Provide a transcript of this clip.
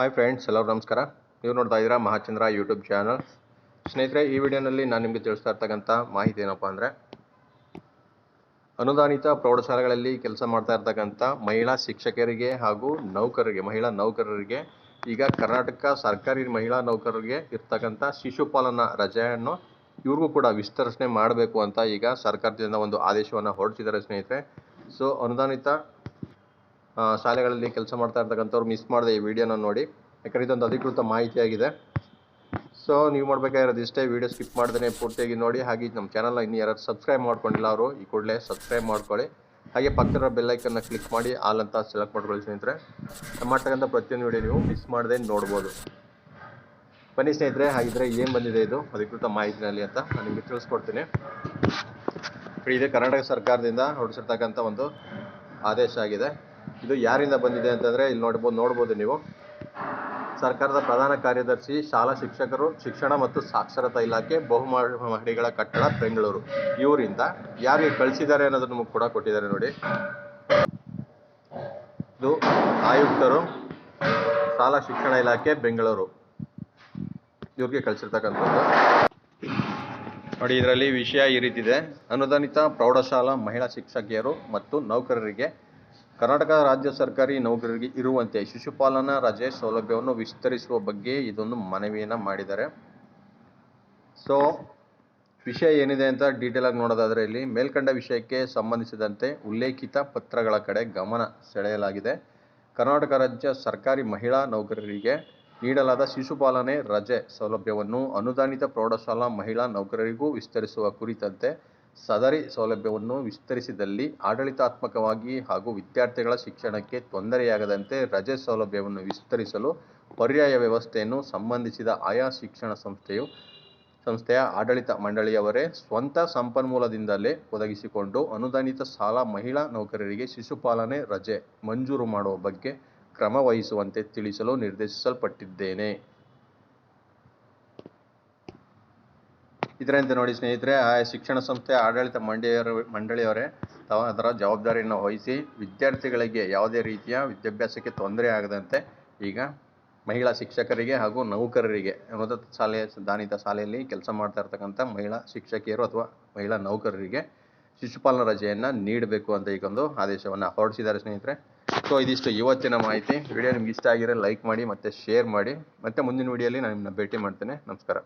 Hi friends ಎಲ್ಲರೂ ನಮಸ್ಕಾರ. ನೀವು ನೋಡ್ತಾ ಇದ್ದೀರಾ ಮಹಾಚಂದ್ರ ಯೂಟ್ಯೂಬ್ ಚಾನಲ್ ಸ್ನೇಹಿತರೆ, ಈ ವಿಡಿಯೋನಲ್ಲಿ ನಾನು ನಿಮಗೆ ತಿಳಿಸ್ತಾ ಇರ್ತಕ್ಕಂಥ ಮಾಹಿತಿ ಏನಪ್ಪ ಅಂದರೆ, ಅನುದಾನಿತ ಪ್ರೌಢಶಾಲೆಗಳಲ್ಲಿ ಕೆಲಸ ಮಾಡ್ತಾ ಇರ್ತಕ್ಕಂಥ ಮಹಿಳಾ ಶಿಕ್ಷಕರಿಗೆ ಹಾಗೂ ನೌಕರರಿಗೆ, ಮಹಿಳಾ ನೌಕರರಿಗೆ, ಈಗ ಕರ್ನಾಟಕ ಸರ್ಕಾರಿ ಮಹಿಳಾ ನೌಕರರಿಗೆ ಇರ್ತಕ್ಕಂಥ ಶಿಶುಪಾಲನಾ ರಜೆಯನ್ನು ಇವ್ರಿಗೂ ಕೂಡ ವಿಸ್ತರಣೆ ಮಾಡಬೇಕು ಅಂತ ಈಗ ಸರ್ಕಾರದಿಂದ ಒಂದು ಆದೇಶವನ್ನು ಹೊರಡಿಸಿದ್ದಾರೆ ಸ್ನೇಹಿತರೆ. ಸೊ ಅನುದಾನಿತ ಶಾಲೆಗಳಲ್ಲಿ ಕೆಲಸ ಮಾಡ್ತಾ ಇರ್ತಕ್ಕಂಥವ್ರು ಮಿಸ್ ಮಾಡಿದೆ ಈ ವಿಡಿಯೋನ ನೋಡಿ. ಯಾಕಂದರೆ ಇದೊಂದು ಅಧಿಕೃತ ಮಾಹಿತಿಯಾಗಿದೆ. ಸೊ ನೀವು ಮಾಡಬೇಕಾಗಿರೋದು ಇಷ್ಟೇ ವಿಡಿಯೋ ಸ್ಕಿಪ್ ಮಾಡ್ದೇ ಪೂರ್ತಿಯಾಗಿ ನೋಡಿ. ಹಾಗೆ ನಮ್ಮ ಚಾನಲ್ನ ಇನ್ನು ಯಾರು ಸಬ್ಸ್ಕ್ರೈಬ್ ಮಾಡ್ಕೊಂಡಿಲ್ಲ ಅವರು, ಈ ಕೂಡಲೇ ಸಬ್ಸ್ಕ್ರೈಬ್ ಮಾಡ್ಕೊಳ್ಳಿ. ಹಾಗೆ ಪಕ್ಕದ ಬೆಲ್ಲೈಕನ್ನ ಕ್ಲಿಕ್ ಮಾಡಿ ಆಲ್ ಅಂತ ಸೆಲೆಕ್ಟ್ ಮಾಡ್ಕೊಳ್ಳಿ ಸ್ನೇಹಿತರೆ. ಮಾಡ್ತಕ್ಕಂಥ ಪ್ರತಿಯೊಂದು ವಿಡಿಯೋ ನೀವು ಮಿಸ್ ಮಾಡದೆ ನೋಡ್ಬೋದು. ಬನ್ನಿ ಸ್ನೇಹಿತರೆ, ಹಾಗಿದ್ರೆ ಏನು ಬಂದಿದೆ ಇದು? ಅಧಿಕೃತ ಮಾಹಿತಿನಲ್ಲಿ ಅಂತ ನಾನು ನಿಮಗೆ ತಿಳಿಸ್ಕೊಡ್ತೀನಿ. ಇದೇ ಕರ್ನಾಟಕ ಸರ್ಕಾರದಿಂದ ಹೊರಡಿಸಿರ್ತಕ್ಕಂಥ ಒಂದು ಆದೇಶ ಆಗಿದೆ. ಇದು ಯಾರಿಂದ ಬಂದಿದೆ ಅಂತಂದರೆ ಇಲ್ಲಿ ನೋಡ್ಬೋದು ನೋಡ್ಬೋದು ನೀವು. ಸರ್ಕಾರದ ಪ್ರಧಾನ ಕಾರ್ಯದರ್ಶಿ, ಶಾಲಾ ಶಿಕ್ಷಕರು, ಶಿಕ್ಷಣ ಮತ್ತು ಸಾಕ್ಷರತಾ ಇಲಾಖೆ, ಬಹುಮಹಡಿಗಳ ಕಟ್ಟಡ, ಬೆಂಗಳೂರು. ಇವರಿಂದ ಯಾರಿಗೆ ಕಳಿಸಿದ್ದಾರೆ ಅನ್ನೋದನ್ನು ನಮಗೆ ಕೂಡ ಕೊಟ್ಟಿದ್ದಾರೆ ನೋಡಿ. ಇದು ಆಯುಕ್ತರು, ಶಾಲಾ ಶಿಕ್ಷಣ ಇಲಾಖೆ, ಬೆಂಗಳೂರು. ಇವ್ರಿಗೆ ಕಳಿಸಿರ್ತಕ್ಕಂಥದ್ದು. ನೋಡಿ, ಇದರಲ್ಲಿ ವಿಷಯ ಈ ರೀತಿ ಇದೆ ಅನುದಾನಿತ ಪ್ರೌಢಶಾಲಾ ಮಹಿಳಾ ಶಿಕ್ಷಕಿಯರು ಮತ್ತು ನೌಕರರಿಗೆ ಕರ್ನಾಟಕ ರಾಜ್ಯ ಸರ್ಕಾರಿ ನೌಕರರಿಗೆ ಇರುವಂತೆ ಶಿಶುಪಾಲನಾ ರಜೆ ಸೌಲಭ್ಯವನ್ನು ವಿಸ್ತರಿಸುವ ಬಗ್ಗೆ ಇದೊಂದು ಮನವಿಯನ್ನು ಮಾಡಿದ್ದಾರೆ. ಸೊ ವಿಷಯ ಏನಿದೆ ಅಂತ ಡೀಟೇಲ್ ಆಗಿ ನೋಡೋದಾದ್ರೆ ಇಲ್ಲಿ ಮೇಲ್ಕಂಡ ವಿಷಯಕ್ಕೆ ಸಂಬಂಧಿಸಿದಂತೆ ಉಲ್ಲೇಖಿತ ಪತ್ರಗಳ ಕಡೆ ಗಮನ ಸೆಳೆಯಲಾಗಿದೆ. ಕರ್ನಾಟಕ ರಾಜ್ಯ ಸರ್ಕಾರಿ ಮಹಿಳಾ ನೌಕರರಿಗೆ ನೀಡಲಾದ ಶಿಶುಪಾಲನೆ ರಜೆ ಸೌಲಭ್ಯವನ್ನು ಅನುದಾನಿತ ಪ್ರೌಢಶಾಲಾ ಮಹಿಳಾ ನೌಕರರಿಗೂ ವಿಸ್ತರಿಸುವ ಕುರಿತಂತೆ ಸದರಿ ಸೌಲಭ್ಯವನ್ನು ವಿಸ್ತರಿಸಿದಲ್ಲಿ ಆಡಳಿತಾತ್ಮಕವಾಗಿ ಹಾಗೂ ವಿದ್ಯಾರ್ಥಿಗಳ ಶಿಕ್ಷಣಕ್ಕೆ ತೊಂದರೆಯಾಗದಂತೆ ರಜೆ ಸೌಲಭ್ಯವನ್ನು ವಿಸ್ತರಿಸಲು ಪರ್ಯಾಯ ವ್ಯವಸ್ಥೆಯನ್ನು ಸಂಬಂಧಿಸಿದ ಆಯಾ ಶಿಕ್ಷಣ ಸಂಸ್ಥೆಯು, ಸಂಸ್ಥೆಯ ಆಡಳಿತ ಮಂಡಳಿಯವರೇ ಸ್ವಂತ ಸಂಪನ್ಮೂಲದಿಂದಲೇ ಒದಗಿಸಿಕೊಂಡು ಅನುದಾನಿತ ಸಾಲ ಮಹಿಳಾ ನೌಕರರಿಗೆ ಶಿಶುಪಾಲನೆ ರಜೆ ಮಂಜೂರು ಮಾಡುವ ಬಗ್ಗೆ ಕ್ರಮ ವಹಿಸುವಂತೆ ತಿಳಿಸಲು ನಿರ್ದೇಶಿಸಲ್ಪಟ್ಟಿದ್ದೇನೆ. ಇದರಂತೆ ನೋಡಿ ಸ್ನೇಹಿತರೆ, ಆ ಶಿಕ್ಷಣ ಸಂಸ್ಥೆ ಆಡಳಿತ ಮಂಡಳಿಯವರ, ಮಂಡಳಿಯವರೇ ತಾವು ಅದರ ಜವಾಬ್ದಾರಿಯನ್ನು ವಹಿಸಿ ವಿದ್ಯಾರ್ಥಿಗಳಿಗೆ ಯಾವುದೇ ರೀತಿಯ ವಿದ್ಯಾಭ್ಯಾಸಕ್ಕೆ ತೊಂದರೆ ಆಗದಂತೆ ಈಗ ಮಹಿಳಾ ಶಿಕ್ಷಕರಿಗೆ ಹಾಗೂ ನೌಕರರಿಗೆ ಅನುದಾನಿತ ಶಾಲೆಯ ದಾನಿತ ಶಾಲೆಯಲ್ಲಿ ಕೆಲಸ ಮಾಡ್ತಾ ಇರ್ತಕ್ಕಂಥ ಮಹಿಳಾ ಶಿಕ್ಷಕಿಯರು ಅಥವಾ ಮಹಿಳಾ ನೌಕರರಿಗೆ ಶಿಶುಪಾಲನ ರಜೆಯನ್ನು ನೀಡಬೇಕು ಅಂತ ಈಗ ಒಂದು ಆದೇಶವನ್ನು ಹೊರಡಿಸಿದ್ದಾರೆ ಸ್ನೇಹಿತರೆ. ಸೊ ಇದಿಷ್ಟು ಇವತ್ತಿನ ಮಾಹಿತಿ. ವಿಡಿಯೋ ನಿಮ್ಗೆ ಇಷ್ಟ ಆಗಿರೋ ಲೈಕ್ ಮಾಡಿ ಮತ್ತು ಶೇರ್ ಮಾಡಿ. ಮತ್ತೆ ಮುಂದಿನ ವಿಡಿಯೋಲಿ ನಾನು ನಿಮ್ಮನ್ನ ಭೇಟಿ ಮಾಡ್ತೇನೆ. ನಮಸ್ಕಾರ.